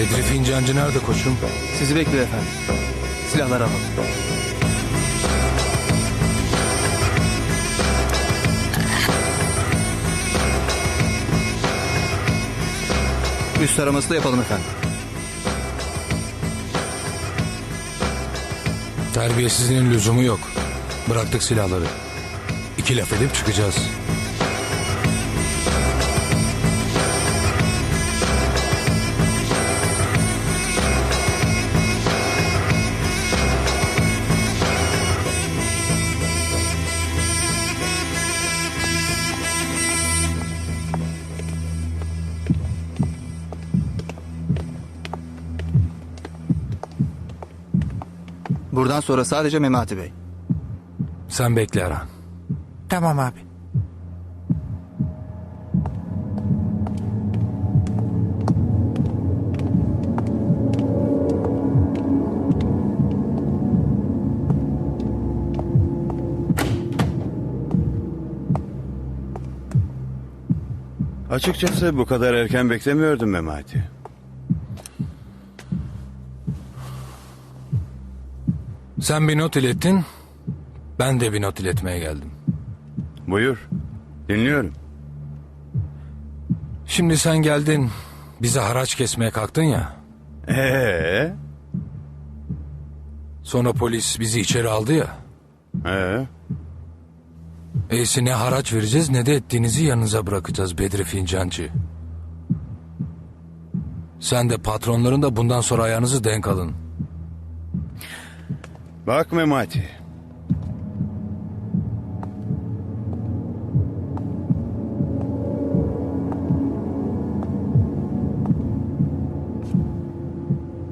Bedri Fincancı nerede koçum? Sizi bekliyor efendim. Silahları alalım. Üst araması da yapalım efendim. Terbiyesizliğin lüzumu yok. Bıraktık silahları. İki laf edip çıkacağız. Buradan sonra sadece Memati Bey. Sen bekle Erhan. Tamam abi. Açıkçası bu kadar erken beklemiyordum Memati. Sen bir not ilettin. Ben de bir not iletmeye geldim. Buyur. Dinliyorum. Şimdi sen geldin. Bize haraç kesmeye kalktın ya. Ee, Sonra polis bizi içeri aldı ya. ee, Eysi ne haraç vereceğiz ne de ettiğinizi yanınıza bırakacağız Bedri Fincancı. Sen de patronların da bundan sonra ayağınızı denk alın. Bak Memati.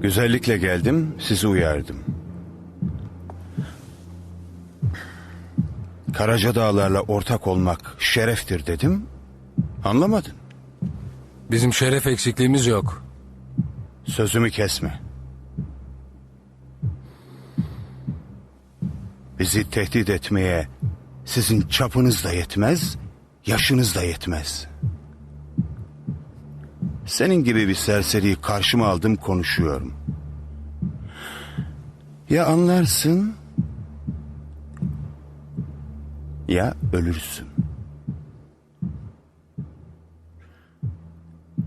Güzellikle geldim, sizi uyardım. Karaca Dağlarla ortak olmak şereftir dedim. Anlamadın. Bizim şeref eksikliğimiz yok. Sözümü kesme. Bizi tehdit etmeye sizin çapınız da yetmez, yaşınız da yetmez. Senin gibi bir serseriyi karşıma aldım konuşuyorum. Ya anlarsın ya ölürsün.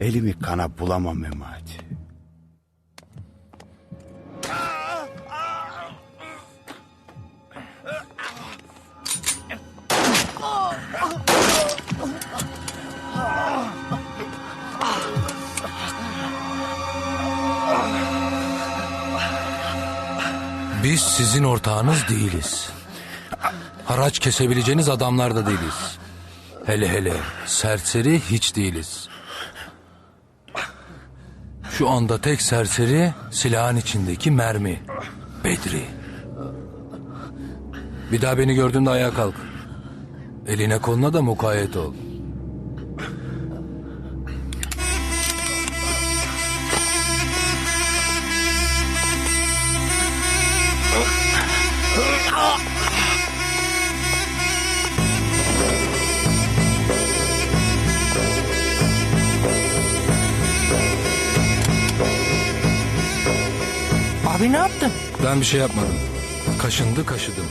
Elimi kana bulamam Memati. Biz sizin ortağınız değiliz. Haraç kesebileceğiniz adamlar da değiliz. Hele hele serseri hiç değiliz. Şu anda tek serseri silahın içindeki mermi. Bedri. Bir daha beni gördüğünde ayağa kalk. Eline koluna da mukayyet ol. Abi ne yaptın? Ben bir şey yapmadım. Kaşındı kaşıdım.